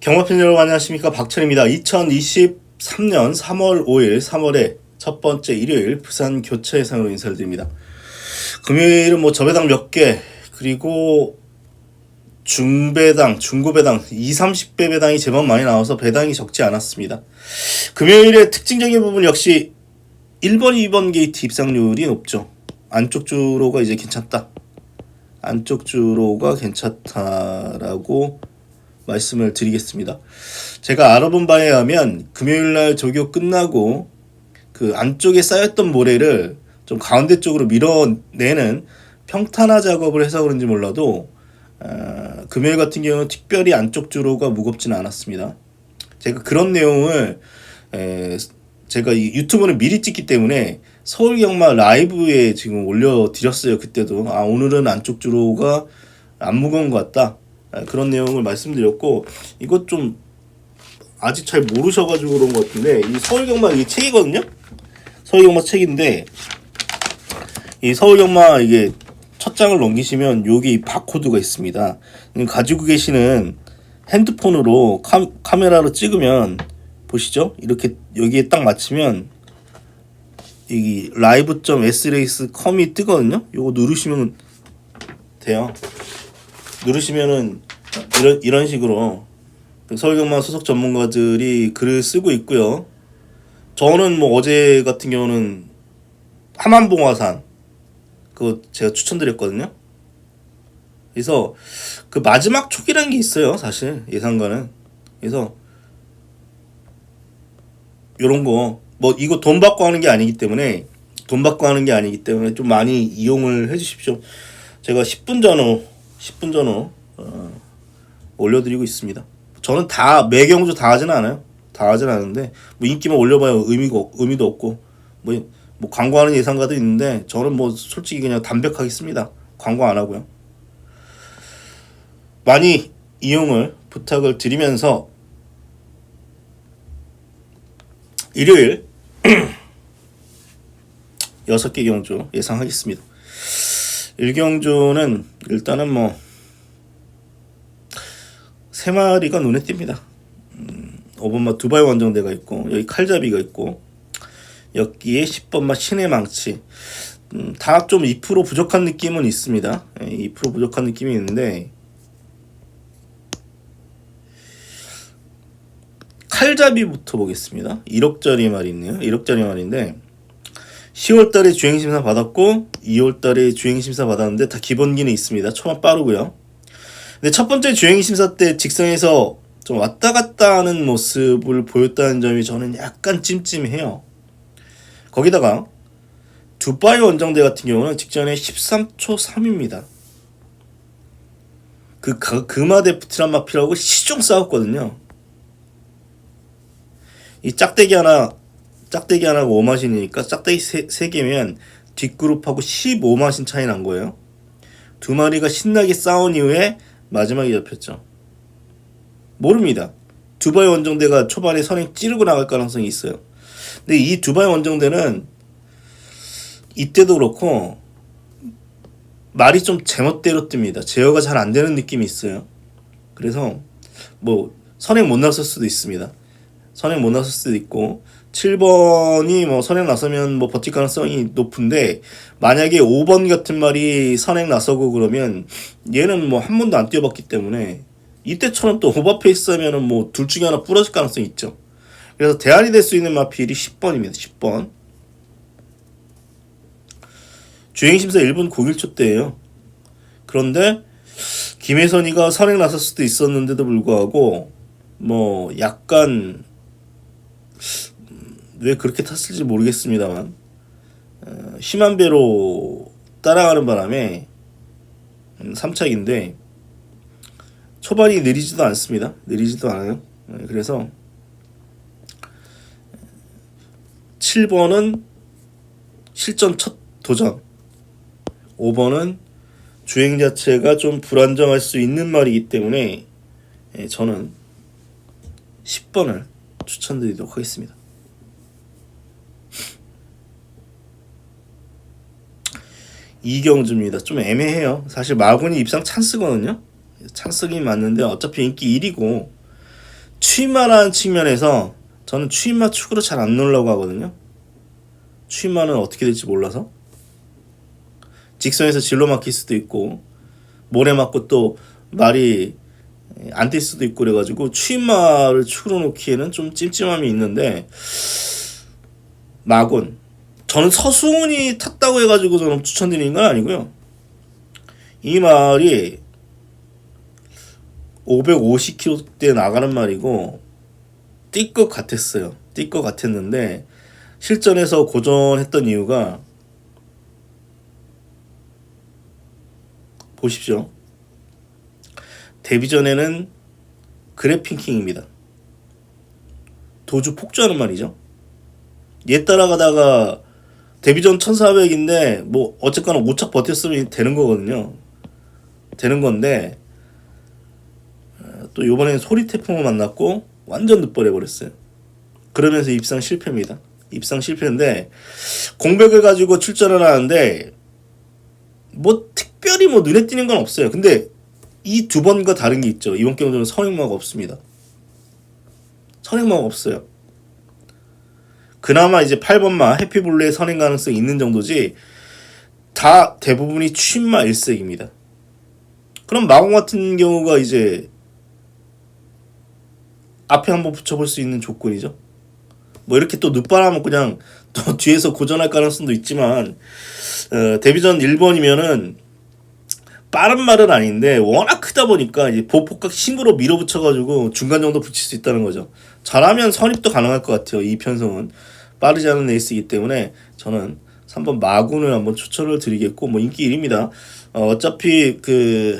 경마팬 여러분 안녕하십니까 박철입니다. 2023년 3월 5일 3월의 첫 번째 일요일 부산 교체 예상으로 인사를 드립니다. 금요일은 뭐 저배당 몇 개 그리고 중배당, 중고배당 2, 30배 배당이 제법 많이 나와서 배당이 적지 않았습니다. 금요일의 특징적인 부분 역시 1번, 2번 게이트 입상률이 높죠. 안쪽 주로가 이제 괜찮다. 안쪽 주로가 괜찮다라고 말씀을 드리겠습니다. 제가 알아본 바에 의하면 금요일 날 조교 끝나고 그 안쪽에 쌓였던 모래를 좀 가운데 쪽으로 밀어내는 평탄화 작업을 해서 그런지 몰라도 어, 금요일 같은 경우는 특별히 안쪽 주로가 무겁지는 않았습니다. 제가 그런 내용을 에, 제가 이 유튜브는 미리 찍기 때문에 서울 경마 라이브에 지금 올려드렸어요. 그때도 아 오늘은 안쪽 주로가 안 무거운 것 같다. 아, 그런 내용을 말씀드렸고 이것 좀 아직 잘 모르셔가지고 그런 것 같은데 이 서울경마 이게 책이거든요. 서울경마 책인데 이 서울경마 이게 첫 장을 넘기시면 여기 바코드가 있습니다. 이거 가지고 계시는 핸드폰으로 카, 카메라로 찍으면 보시죠. 이렇게 여기에 딱 맞추면 여기 live.srace.com이 뜨거든요. 요거 누르시면 돼요. 누르시면은 이런 이런 식으로 서울경마 소속 전문가들이 글을 쓰고 있고요. 저는 뭐 어제 같은 경우는 하만봉화산 그거 제가 추천드렸거든요. 그래서 그 마지막 촉이라는 게 있어요, 사실 예상가는. 그래서 요런 거 뭐 이거 돈 받고 하는 게 아니기 때문에 돈 받고 하는 게 아니기 때문에 좀 많이 이용을 해주십시오. 제가 10분 전후 10분 전후 어, 올려드리고 있습니다. 저는 다 매경주 다 하진 않아요. 다 하진 않은데 뭐 인기만 올려봐야 의미가 없- 의미도 없고 뭐, 뭐 광고하는 예상가도 있는데 저는 뭐 솔직히 그냥 담백하겠습니다. 광고 안 하고요. 많이 이용을 부탁을 드리면서 일요일 여섯 개 경주 예상하겠습니다. 일경주는 일단은 뭐 세 마리가 눈에 띕니다. 음, 5번마 두바이 원정대가 있고 여기 칼잡이가 있고 여기에 10번마 신의 망치 음, 다좀 2% 부족한 느낌은 있습니다. 예, 2% 부족한 느낌이 있는데 칼잡이부터 보겠습니다. 1억짜리 말이 있네요. 1억짜리 말인데 10월달에 주행심사 받았고 2월달에 주행심사 받았는데 다 기본기는 있습니다. 초반 빠르고요. 근데 첫 번째 주행심사 때 직선에서 좀 왔다 갔다 하는 모습을 보였다는 점이 저는 약간 찜찜해요. 거기다가 두바이 원정대 같은 경우는 직전에 13초 3입니다. 그 가- 금화 데프트란 마피라고 시종 싸웠거든요. 이 짝대기 하나 짝대기 하나가 5마신이니까 짝대기 세, 세 개면 뒷그룹하고 15마신 차이 난 거예요. 두 마리가 신나게 싸운 이후에 마지막에 잡혔죠. 모릅니다. 두바이 원정대가 초반에 선행 찌르고 나갈 가능성이 있어요. 근데 이 두바이 원정대는 이때도 그렇고 말이 좀 제멋대로 뜹니다. 제어가 잘 안 되는 느낌이 있어요. 그래서 뭐 선행 못 나설 수도 있습니다. 선행 못 나설 수도 있고 7번이 뭐 선행 나서면 뭐 버틸 가능성이 높은데 만약에 5번 같은 말이 선행 나서고 그러면 얘는 뭐 한 번도 안 뛰어봤기 때문에 이때처럼 또 오버페이스 하면은 뭐 둘 중에 하나 부러질 가능성이 있죠. 그래서 대안이 될 수 있는 마필이 10번입니다. 10번. 주행심사 1분 01초 때예요. 그런데 김혜선이가 선행 나설 수도 있었는데도 불구하고 뭐 약간 음, 왜 그렇게 탔을지 모르겠습니다만 어, 심한 배로 따라가는 바람에 음, 3착인데 초반이 느리지도 않습니다. 느리지도 않아요. 네, 그래서 7번은 실전 첫 도전 5번은 주행 자체가 좀 불안정할 수 있는 말이기 때문에 예, 저는 10번을 추천드리도록 하겠습니다. 이경주입니다. 좀 애매해요. 사실 마군이 입상 찬스거든요. 찬스긴 맞는데 어차피 인기 1위고 추임마라는 측면에서 저는 추임마 축으로 잘 안 놀라고 하거든요. 추임마는 어떻게 될지 몰라서 직선에서 질러 막힐 수도 있고 모래 맞고 또 말이 안뛸 수도 있고 그래가지고 추임마를 축으로 놓기에는 좀 찜찜함이 있는데 마곤 저는 서수훈이 탔다고 해가지고 저는 추천드리는 건 아니고요. 이 말이 550km대 나가는 말이고 뛸 것 같았어요. 뛸 것 같았는데 실전에서 고전했던 이유가 보십시오. 데뷔 전에는 그래핑킹입니다. 도주 폭주하는 말이죠. 얘 따라가다가 데뷔 전 1400인데 뭐 어쨌거나 5착 버텼으면 되는 거거든요. 되는 건데 어, 또 요번엔 소리 태풍을 만났고 완전 늦버려 버렸어요. 그러면서 입상 실패입니다. 입상 실패인데 공백을 가지고 출전을 하는데 뭐 특별히 뭐 눈에 띄는 건 없어요. 근데 이 두 번과 다른 게 있죠. 이번 경주는 선행마가 없습니다. 선행마가 없어요. 그나마 이제 8번마 해피블루의 선행 가능성이 있는 정도지 다 대부분이 취마 일색입니다. 그럼 마공 같은 경우가 이제 앞에 한번 붙여볼 수 있는 조건이죠. 뭐 이렇게 또 늦바라면 그냥 또 뒤에서 고전할 가능성도 있지만 어, 데뷔전 1번이면은 빠른 말은 아닌데 워낙 크다 보니까 이제 보폭각 힘으로 밀어붙여가지고 중간 정도 붙일 수 있다는 거죠. 잘하면 선입도 가능할 것 같아요. 이 편성은 빠르지 않은 레이스이기 때문에 저는 3번 마군을 한번 추천을 드리겠고 뭐 인기 1위입니다. 어, 어차피 그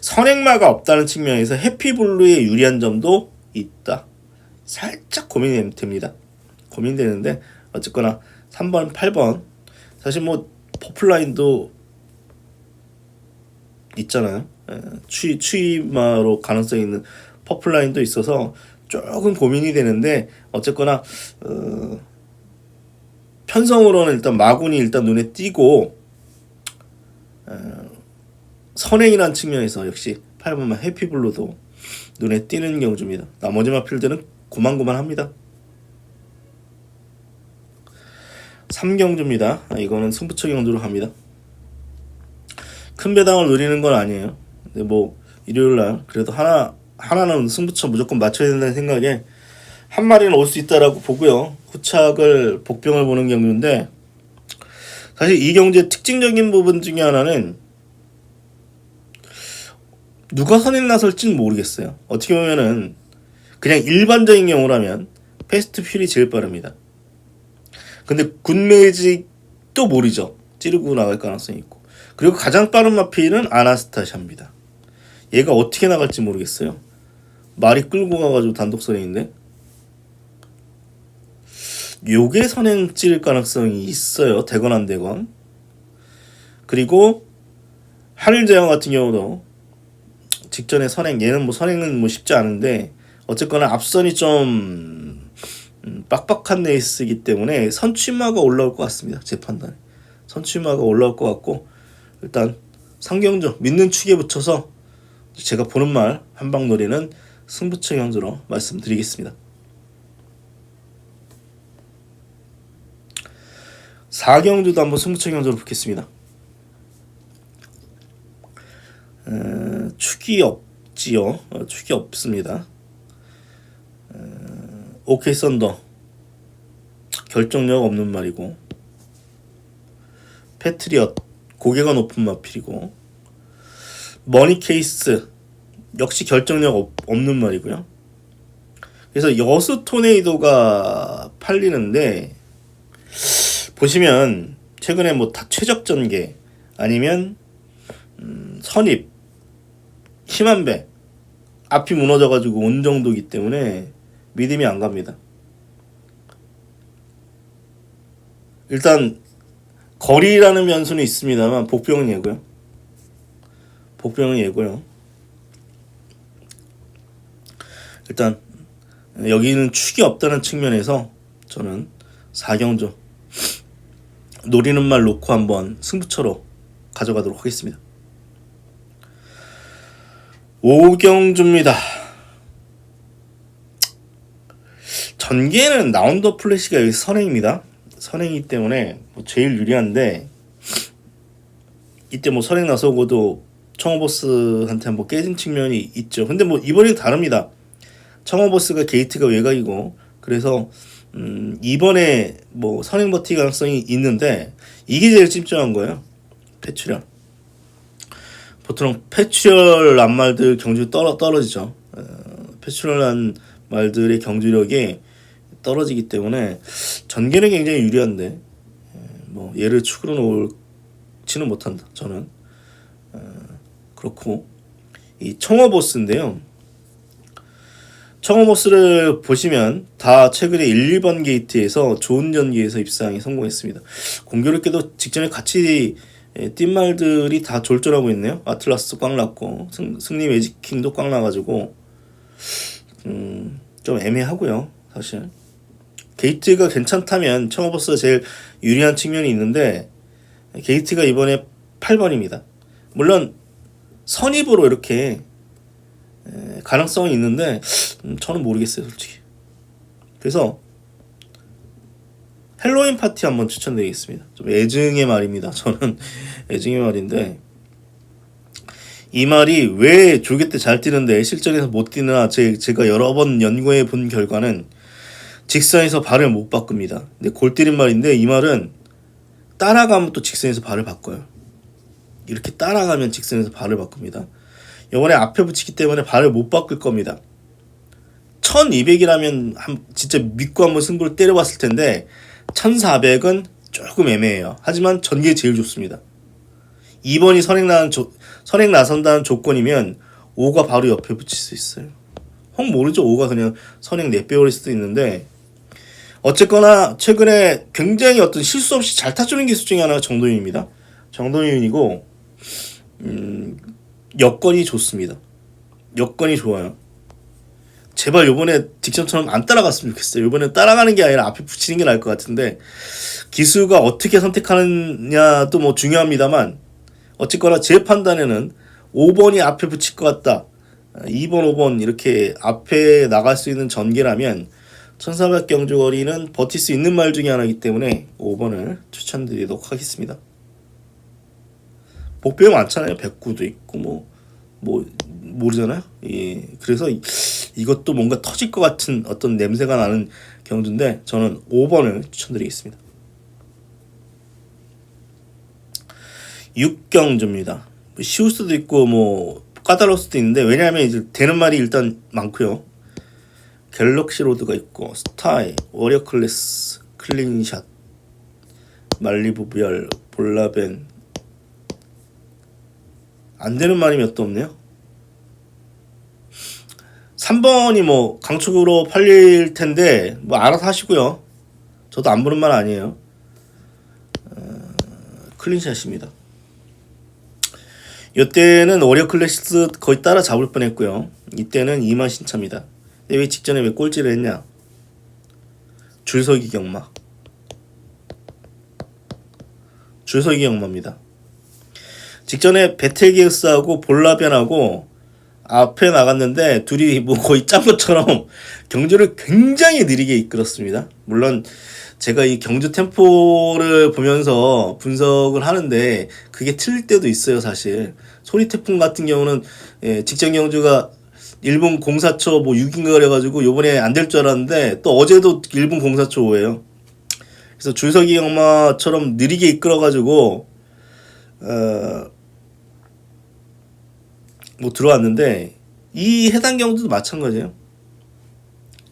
선행마가 없다는 측면에서 해피블루에 유리한 점도 있다. 살짝 고민이 됩니다. 고민되는데 어쨌거나 3번, 8번 사실 뭐 퍼플라인도 있잖아요. 에, 추 추이마로 가능성 있는 퍼플라인도 있어서 조금 고민이 되는데 어쨌거나 어, 편성으로는 일단 마군이 일단 눈에 띄고 어, 선행이라는 측면에서 역시 8번만 해피블루도 눈에 띄는 경주입니다. 나머지 마필드는 고만고만합니다. 3경주입니다. 아, 이거는 승부처 경주로 갑니다. 큰 배당을 노리는 건 아니에요. 근데 뭐 일요일 날 그래도 하나 하나는 승부처 무조건 맞춰야 된다는 생각에 한 마리는 올 수 있다라고 보고요. 후착을 복병을 보는 경주인데 사실 이 경주의 특징적인 부분 중에 하나는 누가 선행 나설지는 모르겠어요. 어떻게 보면은 그냥 일반적인 경우라면 패스트 퓨리 제일 빠릅니다. 근데 굿매직도 모르죠. 찌르고 나갈 가능성이 있고. 그리고 가장 빠른 마필은 아나스타샤입니다. 얘가 어떻게 나갈지 모르겠어요. 말이 끌고 가가지고 단독 선행인데 요게 선행 찌를 가능성이 있어요. 되건 안 되건. 그리고 하늘제왕 같은 경우도 직전에 선행 얘는 뭐 선행은 뭐 쉽지 않은데 어쨌거나 앞선이 좀 음, 빡빡한 레이스이기 때문에 선취마가 올라올 것 같습니다. 제 판단에 선취마가 올라올 것 같고 일단 상경주 믿는 축에 붙여서 제가 보는 말 한방놀이는 승부처 경주로 말씀드리겠습니다. 4경주도 한번 승부처 경주로 붙겠습니다. 어, 축이 없지요. 어, 축이 없습니다. 어, 오케이 썬더 결정력 없는 말이고 패트리엇 고개가 높은 마필이고 머니 케이스 역시 결정력 없, 없는 말이고요. 그래서 여수 토네이도가 팔리는데 보시면 최근에 뭐 다 최적 전개 아니면 음, 선입 심한 배 앞이 무너져가지고 온 정도기 때문에 믿음이 안 갑니다. 일단 거리라는 변수는 있습니다만 복병은 예고요. 복병은 예고요. 일단 여기는 축이 없다는 측면에서 저는 4경조 노리는 말 놓고 한번 승부처로 가져가도록 하겠습니다. 5경주입니다. 전개는 라운더 플래시가 여기 선행입니다. 선행이기 때문에 뭐 제일 유리한데 이때 뭐 선행 나서고도 청어보스한테 한번 깨진 측면이 있죠. 근데 뭐 이번엔 다릅니다. 청어보스가 게이트가 외곽이고 그래서 음 이번에 뭐 선행 버티 가능성이 있는데 이게 제일 찜찜한 거예요. 패출혈. 보통 패출혈 말들 경주 떨어 떨어지죠. 어, 패출혈한 말들의 경주력이 떨어지기 때문에 전개는 굉장히 유리한데 에, 뭐 얘를 축으로 놓지는 못한다. 저는 어, 그렇고 이 청어 보스인데요. 청어 보스를 보시면 다 최근에 1, 2번 게이트에서 좋은 전기에서 입상에 성공했습니다. 공교롭게도 직전에 같이 예, 뛴 말들이 다 졸졸하고 있네요. 아틀라스도 꽝 났고 승, 승리 매직킹도 꽝 나가지고 음, 좀 애매하고요. 사실 게이트가 괜찮다면 청어버스가 제일 유리한 측면이 있는데 게이트가 이번에 8번입니다. 물론 선입으로 이렇게 에, 가능성이 있는데 음, 저는 모르겠어요 솔직히. 그래서 헬로윈 파티 한번 추천드리겠습니다. 좀 애증의 말입니다. 저는 애증의 말인데 이 말이 왜 조개 때잘 뛰는데 실전에서 못 뛰나 제, 제가 여러 번 연구해 본 결과는 직선에서 발을 못 바꿉니다. 근데 골 때린 말인데 이 말은 따라가면 또 직선에서 발을 바꿔요. 이렇게 따라가면 직선에서 발을 바꿉니다. 이번에 앞에 붙이기 때문에 발을 못 바꿀 겁니다. 1200이라면 한, 진짜 믿고 한번 승부를 때려봤을 텐데 1400은 조금 애매해요. 하지만 전개 제일 좋습니다. 2번이 선행 나는 조, 선행 나선다는 조건이면 5가 바로 옆에 붙일 수 있어요. 혹 모르죠. 5가 그냥 선행 4배월일 수도 있는데 어쨌거나 최근에 굉장히 어떤 실수 없이 잘 타주는 기수 중에 하나가 정도윤입니다. 정도윤이고 음, 여건이 좋습니다. 여건이 좋아요. 제발 요번에 딕션처럼 안 따라갔으면 좋겠어요. 요번에 따라가는 게 아니라 앞에 붙이는 게 나을 것 같은데 기수가 어떻게 선택하느냐도 뭐 중요합니다만 어쨌거나 제 판단에는 5번이 앞에 붙일 것 같다. 2번, 5번 이렇게 앞에 나갈 수 있는 전개라면 1400 경주거리는 버틸 수 있는 말 중에 하나이기 때문에 5번을 추천드리도록 하겠습니다. 복병 많잖아요. 109도 있고 뭐, 뭐 모르잖아요. 예. 그래서 이, 이것도 뭔가 터질 것 같은 어떤 냄새가 나는 경주인데 저는 5번을 추천드리겠습니다. 6경주입니다. 뭐 쉬울 수도 있고 뭐 까다로울 수도 있는데 왜냐하면 이제 되는 말이 일단 많고요. 갤럭시 로드가 있고 스타이, 워리어 클래스, 클린샷, 말리부 별, 볼라벤 안 되는 말이 몇 도 없네요. 3번이 뭐 강축으로 팔릴 텐데 뭐 알아서 하시고요. 저도 안 보는 말 아니에요. 어, 클린샷입니다. 이때는 워리어 클래스 거의 따라 잡을 뻔했고요. 이때는 2만 신차입니다. 근데 왜 직전에 왜 꼴찌를 했냐? 줄서기 경마. 줄서기 경마입니다. 직전에 베텔기우스하고 볼라변하고 앞에 나갔는데 둘이 뭐 거의 짠 것처럼 경주를 굉장히 느리게 이끌었습니다. 물론 제가 이 경주 템포를 보면서 분석을 하는데 그게 틀릴 때도 있어요, 사실. 소리 태풍 같은 경우는 예, 직전 경주가 일본 공사초 뭐 6인가 그래가지고 요번에 안 될 줄 알았는데 또 어제도 일본 공사초 5예요. 그래서 줄서기 영마처럼 느리게 이끌어가지고 어, 뭐 들어왔는데 이 해당 경주도 마찬가지예요.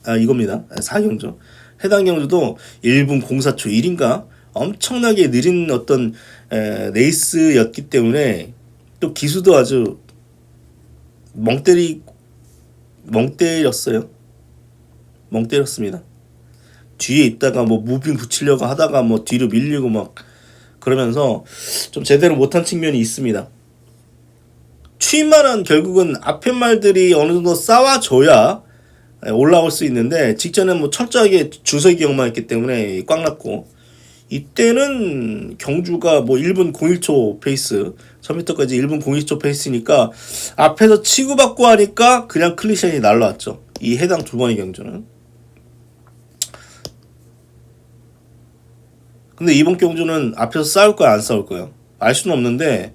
아 이겁니다. 4경주. 해당 경주도 1분 04초 1인가 엄청나게 느린 어떤 에, 레이스였기 때문에 또 기수도 아주 멍 때리 멍 때렸어요. 멍 때렸습니다. 뒤에 있다가 뭐 무빙 붙이려고 하다가 뭐 뒤로 밀리고 막 그러면서 좀 제대로 못한 측면이 있습니다. 취임만은 결국은 앞에 말들이 어느 정도 쌓아줘야 예, 올라올 수 있는데 직전에 뭐 철저하게 주석이 경만 했기 때문에 꽉 났고 이때는 경주가 뭐 1분 01초 페이스 10m까지 1분 01초 페이스니까 앞에서 치고받고 하니까 그냥 클리션이 날라왔죠. 이 해당 두 번의 경주는. 근데 이번 경주는 앞에서 싸울 거야 안 싸울 거야? 알 수는 없는데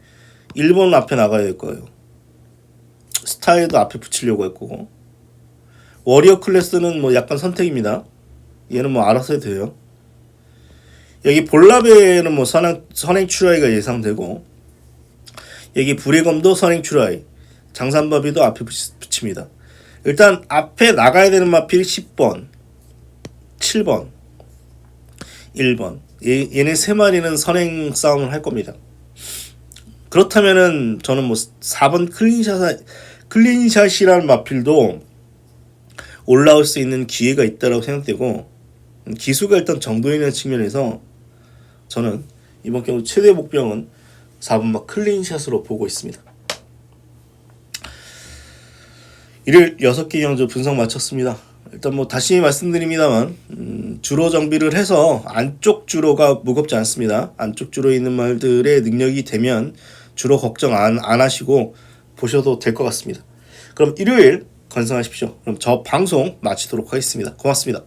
1번 앞에 나가야 될 거예요. 스타일도 앞에 붙이려고 했고 워리어 클래스는 뭐 약간 선택입니다. 얘는 뭐 알아서 해도 돼요. 여기 볼라베는 뭐 선행, 선행 출하이가 예상되고 여기 불의검도 선행 출하이 장산바비도 앞에 붙입니다. 일단 앞에 나가야 되는 마필 10번 7번 1번 얘, 얘네 세 마리는 선행 싸움을 할 겁니다. 그렇다면은 저는 뭐 4번 클린샷 클린샷이라는 마필도 올라올 수 있는 기회가 있다라고 생각되고 음, 기수가 일단 정도 있는 측면에서 저는 이번 경우 최대 목병은 4번 막 클린샷으로 보고 있습니다. 일일 6개 경주 분석 마쳤습니다. 일단 뭐 다시 말씀드립니다만 음, 주로 정비를 해서 안쪽 주로가 무겁지 않습니다. 안쪽 주로에 있는 말들의 능력이 되면 주로 걱정 안, 안 하시고 보셔도 될 것 같습니다. 그럼 일요일 건승하십시오. 그럼 저 방송 마치도록 하겠습니다. 고맙습니다.